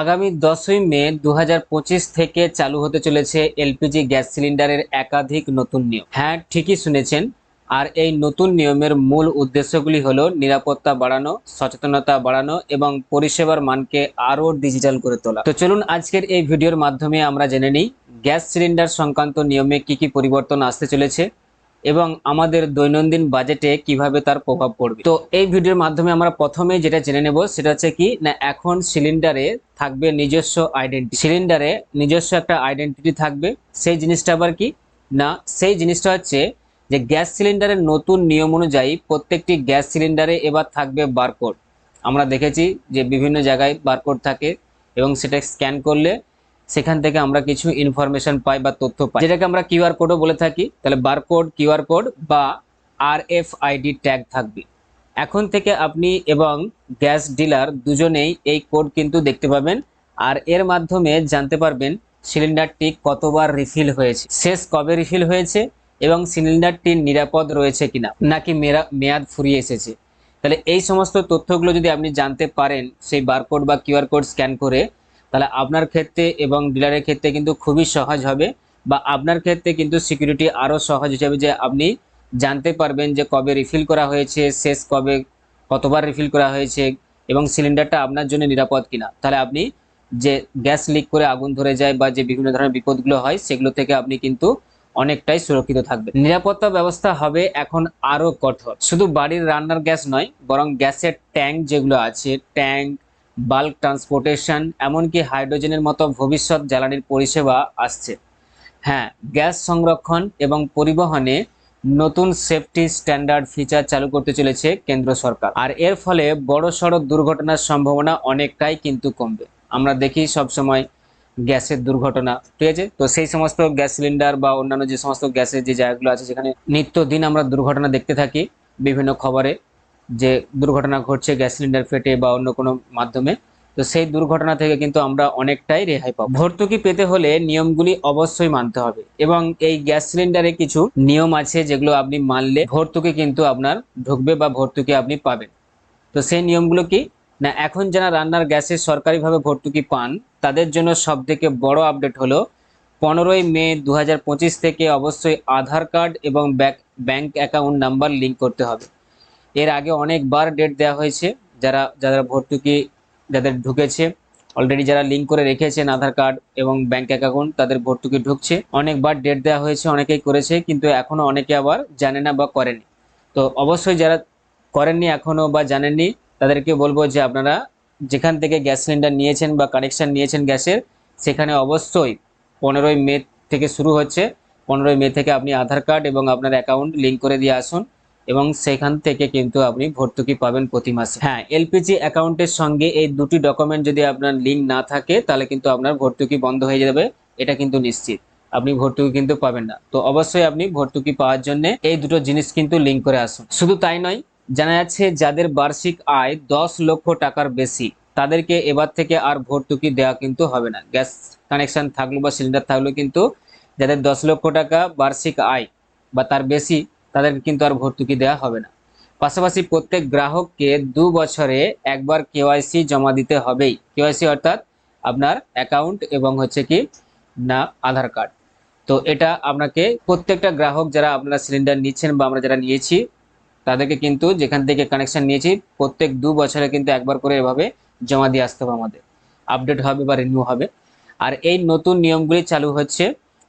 আগামী দশই মে দু হাজার পঁচিশ থেকে চালু হতে চলেছে এলপিজি গ্যাস সিলিন্ডারের একাধিক নতুন নিয়ম। হ্যাঁ ঠিকই শুনেছেন। আর এই নতুন নিয়মের মূল উদ্দেশ্যগুলি হলো নিরাপত্তা বাড়ানো, সচেতনতা বাড়ানো এবং পরিষেবার মানকে আরও ডিজিটাল করে তোলা। তো চলুন আজকের এই ভিডিওর মাধ্যমে আমরা জেনে নিই, গ্যাস সিলিন্ডার সংক্রান্ত নিয়মে কি কি পরিবর্তন আসতে চলেছে এবং আমাদের দৈনন্দিন বাজেটে কীভাবে তার প্রভাব পড়বে। তো এই ভিডিওর মাধ্যমে আমরা প্রথমে যেটা জেনে নেব, সেটা হচ্ছে কি, না, এখন সিলিন্ডারে থাকবে নিজস্ব আইডেন্টি সিলিন্ডারে নিজস্ব একটা আইডেন্টিটি থাকবে। সেই জিনিসটা আবার কি? না, সেই জিনিসটা হচ্ছে যে গ্যাস সিলিন্ডারের নতুন নিয়ম অনুযায়ী প্রত্যেকটি গ্যাস সিলিন্ডারে এবার থাকবে বারকোড আমরা দেখেছি যে বিভিন্ন জায়গায় বারকোড থাকে এবং সেটা স্ক্যান করলে সেখান থেকে আমরা কিছু ইনফরমেশন পাই বা তথ্য পাই। যেটাকে আমরা কিউআর কোডও বলে থাকি, তাহলে বারকোড কিউআর কোড বা আর এফ আইডি ট্যাগ থাকবে। এখন থেকে আপনি এবং গ্যাস ডিলার দুজনেই এই কোড কিন্তু দেখতে পাবেন। আর এর মাধ্যমে জানতে পারবেন সিলিন্ডারটি কতবার রিফিল হয়েছে। শেষ কবে রিফিল হয়েছে এবং সিলিন্ডারটি নিরাপদ রয়েছে কিনা, নাকি মেয়াদ ফুরিয়ে এসেছে। তাহলে এই সমস্ত তথ্যগুলো যদি আপনি জানতে পারেন, সেই বারকোড বা কিউআর কোড স্ক্যান করে তাহলে আপনার ক্ষেত্রে এবং ডিলারের ক্ষেত্রে কিন্তু খুবই সহজ হবে বা আপনার ক্ষেত্রে কিন্তু সিকিউরিটি আরও সহজ হিসাবে যে আপনি জানতে পারবেন যে কবে রিফিল করা হয়েছে, শেষ কবে কতবার রিফিল করা হয়েছে এবং সিলিন্ডারটা আপনার জন্য নিরাপদ কিনা। তাহলে আপনি যে গ্যাস লিক করে আগুন ধরে যায় বা যে বিভিন্ন ধরনের বিপদগুলো হয়, সেগুলো থেকে আপনি কিন্তু অনেকটাই সুরক্ষিত থাকবে নিরাপত্তা ব্যবস্থা হবে এখন আরও কঠোর। শুধু বাড়ির রান্নার গ্যাস নয়, বরং গ্যাসের ট্যাঙ্ক যেগুলো আছে ট্যাঙ্ক বাল্ক ট্রান্সপোর্টেশন এমনকি হাইড্রোজেনের মতো ভবিষ্যৎ জ্বালানির পরিষেবা আসছে। হ্যাঁ গ্যাস সংরক্ষণ এবং পরিবহনে নতুন সেফটি স্ট্যান্ডার্ড ফিচার চালু করতে চলেছে কেন্দ্র সরকার। আর এর ফলে বড় সড়ো দুর্ঘটনার সম্ভাবনা অনেকটাই কিন্তু কমবে। আমরা দেখি সব সময় গ্যাসের দুর্ঘটনা, ঠিক আছে? তো সেই সমস্ত গ্যাস সিলিন্ডার বা অন্যান্য যে সমস্ত গ্যাসের যে জায়গাগুলো আছে, সেখানে নিত্যদিন আমরা দুর্ঘটনা দেখতে থাকি বিভিন্ন খবরে। যে দুর্ঘটনা ঘটছে গ্যাস সিলিন্ডার ফেটে বা অন্য কোনো মাধ্যমে, তো সেই দুর্ঘটনা থেকে কিন্তু আমরা অনেকটাই রেহাই পাবো। ভর্তুকি পেতে হলে নিয়মগুলি অবশ্যই মানতে হবে এবং এই গ্যাস সিলিন্ডারে কিছু নিয়ম আছে যেগুলো আপনি মানলে ভর্তুকি কিন্তু আপনার ঢুকবে বা ভর্তুকি আপনি পাবেন। তো সেই নিয়মগুলো কি? না, এখন যারা রান্নার গ্যাসে সরকারিভাবে ভর্তুকি পান, তাদের জন্য সব থেকে বড় আপডেট হলো পনেরোই মে দু হাজার পঁচিশ থেকে অবশ্যই আধার কার্ড এবং ব্যাংক অ্যাকাউন্ট নাম্বার লিঙ্ক করতে হবে। এর আগে অনেকবার ডেট দেওয়া হয়েছে, যারা যারা ভর্তুকি যাদের ঢুকেছে অলরেডি যারা লিঙ্ক করে রেখেছেন আধার কার্ড এবং ব্যাংক অ্যাকাউন্ট তাদের ভর্তুকি ঢুকছে। অনেকবার ডেট দেওয়া হয়েছে, অনেকেই করেছে, কিন্তু এখনও অনেকে আবার জানে না বা করেনি। তো অবশ্যই যারা করেননি এখনও বা জানেননি, তাদেরকে বলব যে আপনারা যেখান থেকে গ্যাস সিলিন্ডার নিয়েছেন বা কানেকশন নিয়েছেন গ্যাসের, সেখানে অবশ্যই পনেরোই মে থেকে শুরু হচ্ছে। পনেরোই মে থেকে আপনি আধার কার্ড এবং আপনার অ্যাকাউন্ট লিঙ্ক করে দিয়ে আসুন। এবং সেখান থেকে কিন্তু আপনি ভর্তুকি পাবেন প্রতি মাসে। হ্যাঁ এলপিজি অ্যাকাউন্টের সঙ্গে এই দুটি ডকুমেন্ট যদি আপনার লিঙ্ক না থাকে, তাহলে কিন্তু আপনার ভর্তুকি বন্ধ হয়ে যাবে। এটা কিন্তু নিশ্চিত। আপনি ভর্তুকি কিন্তু পাবেন না। তো অবশ্যই আপনি ভর্তুকি পাওয়ার জন্য এই দুটো জিনিস কিন্তু লিঙ্ক করে আসুন। শুধু তাই নয়, জানা যাচ্ছে যাদের বার্ষিক আয় দশ লক্ষ টাকার বেশি, তাদেরকে এবার থেকে আর ভর্তুকি দেওয়া কিন্তু হবে না। গ্যাস কানেকশন থাকল বা সিলিন্ডার থাকল কিন্তু, যাদের দশ লক্ষ টাকা বার্ষিক আয় বা তার বেশি তাদেরকে কিন্তু আর ভর্তুকি দেওয়া হবে না। পাশাপাশি প্রত্যেক গ্রাহককে দু বছরে একবার কেওয়াইসি জমা দিতে হবেই। কেওয়াইসি অর্থাৎ আপনার অ্যাকাউন্ট এবং হচ্ছে কি না, আধার কার্ড। তো এটা আপনাকে প্রত্যেকটা গ্রাহক যারা আপনারা সিলিন্ডার নিচ্ছেন বা আমরা যারা নিয়েছি, তাদেরকে কিন্তু যেখান থেকে কানেকশন নিয়েছি, প্রত্যেক দু বছরে কিন্তু একবার করে এভাবে জমা দিয়ে আসতে হবে আমাদের। আপডেট হবে বা রিনিউ হবে। আর এই নতুন নিয়মগুলি চালু হচ্ছে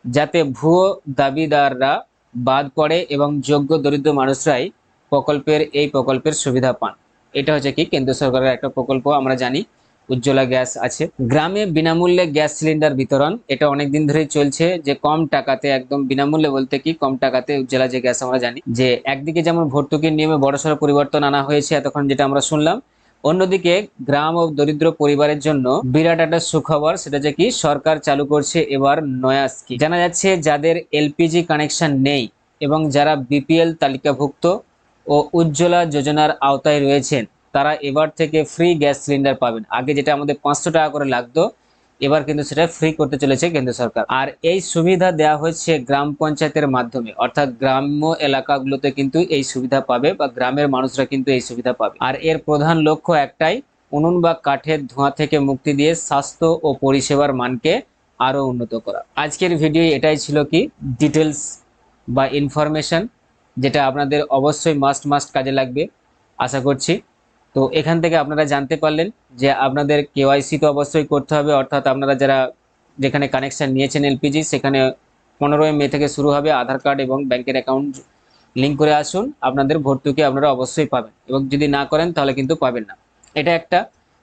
যাতে ভুয়ো দাবিদাররা বাদ পড়ে এবং যোগ্য দরিদ্র মানুষরাই প্রকল্পের এই প্রকল্পের সুবিধা পান। এটা হচ্ছে কি? কেন্দ্র সরকারের একটা প্রকল্প, আমরা জানি। উজ্জ্বলা গ্যাস আছে। গ্রামে বিনামূল্যে গ্যাস সিলিন্ডার বিতরণ, এটা অনেক দিন ধরেই চলছে যে কম টাকাতে, একদম বিনামূল্যে বলতে কি, কম টাকাতে উজ্জ্বলা যে গ্যাস আমরা জানি, যে একদিকে যেমন ভর্তুকির নিয়মে বড়সড় পরিবর্তন আনা হয়েছে, এতক্ষণ যেটা আমরা শুনলাম অন্যদিকে গ্রাম ও দরিদ্র পরিবারের জন্য বিরাট একটা সুখবর, সেটা যে কি সরকার চালু করছে এবার নয়া স্কিম জানা যাচ্ছে যাদের এলপিজি কানেকশন নেই এবং যারা বিপিএল তালিকাভুক্ত ও উজ্জ্বলা যোজনার আওতায় রয়েছেন, তারা এবার থেকে ফ্রি গ্যাস সিলিন্ডার পাবেন। আগে যেটা আমাদের পাঁচশো টাকা করে লাগতো এবার কিন্তু সেটা ফ্রি করতে চলেছে কেন্দ্র সরকার। আর এই সুবিধা দেওয়া হচ্ছে গ্রাম পঞ্চায়েতের মাধ্যমে। অর্থাৎ গ্রাম্য এলাকাগুলোতে কিন্তু এই সুবিধা পাবে বা গ্রামের মানুষরা কিন্তু এই সুবিধা পাবে। আর এর প্রধান লক্ষ্য একটাই, উনুন বা কাঠের ধোঁয়া থেকে মুক্তি দিয়ে স্বাস্থ্য ও পরিষেবার মানকে আরও উন্নত করা। আজকের ভিডিও এটাই ছিল কি? ডিটেলস বা ইনফরমেশন যেটা আপনাদের অবশ্যই মাস্ট মাস্ট কাজে লাগবে। আশা করছি তো এখান থেকে আপনারা জানতে পারলেন যে আপনাদের কেওয়াইসি তো অবশ্যই করতে হবে, অর্থাৎ আপনারা যারা যেখানে কানেকশন নিয়েছেন এলপিজি সেখানে পনেরোই মে থেকে শুরু হবে আধার কার্ড এবং ব্যাংকের অ্যাকাউন্ট লিঙ্ক করে আসুন। আপনাদের ভর্তুকি আপনারা অবশ্যই পাবেন এবং যদি না করেন তাহলে কিন্তু পাবেন না। এটা একটা।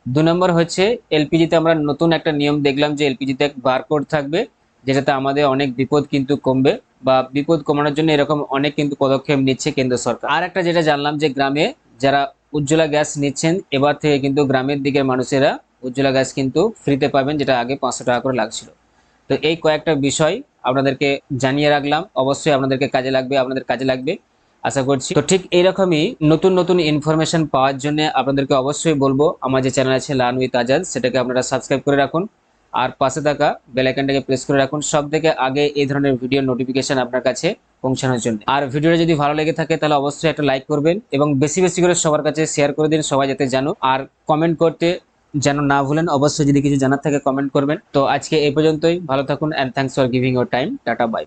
দু নম্বর হচ্ছে এলপিজিতে আমরা নতুন একটা নিয়ম দেখলাম যে এলপিজিতে বারকোড থাকবে, যেটাতে আমাদের অনেক বিপদ কিন্তু কমবে বা বিপদ কমানোর জন্য এরকম অনেক কিন্তু পদক্ষেপ নিচ্ছে কেন্দ্র সরকার। আর একটা যেটা জানলাম যে গ্রামে যারা উজ্জ্বলা গ্যাস নিচ্ছেন। এবার থেকে কিন্তু গ্রামের দিকের মানুষেরা উজ্জ্বলা গ্যাস কিন্তু ফ্রিতে পাবেন, যেটা আগে পাঁচশো টাকা করে লাগছিল। তো এই কয়েকটা বিষয় আপনাদেরকে জানিয়ে রাখলাম। অবশ্যই আপনাদেরকে কাজে লাগবে, আপনাদের কাজে লাগবে, আশা করছি। তো ঠিক এইরকমই নতুন নতুন ইনফরমেশন পাওয়ার জন্য আপনাদেরকে অবশ্যই বলব, আমার যে চ্যানেল আছে লান উইথ আজাদ, সেটাকে আপনারা সাবস্ক্রাইব করে রাখুন। আর পাশে থাকা বেলাইকানটাকে প্রেস করে রাখুন। সব থেকে আগে এই ধরনের ভিডিও নোটিফিকেশন আপনার কাছে পৌঁছানোর জন্য। আর ভিডিওটা যদি ভালো লেগে থাকে, তাহলে অবশ্যই একটা লাইক করবেন এবং বেশি বেশি করে সবার কাছে শেয়ার করে দিন, সবাই যাতে জানো আর কমেন্ট করতে যেন না ভুলেন, অবশ্যই যদি কিছু জানার থাকে কমেন্ট করবেন। তো আজকে এই পর্যন্তই। ভালো থাকুন and thanks for giving your time tata bye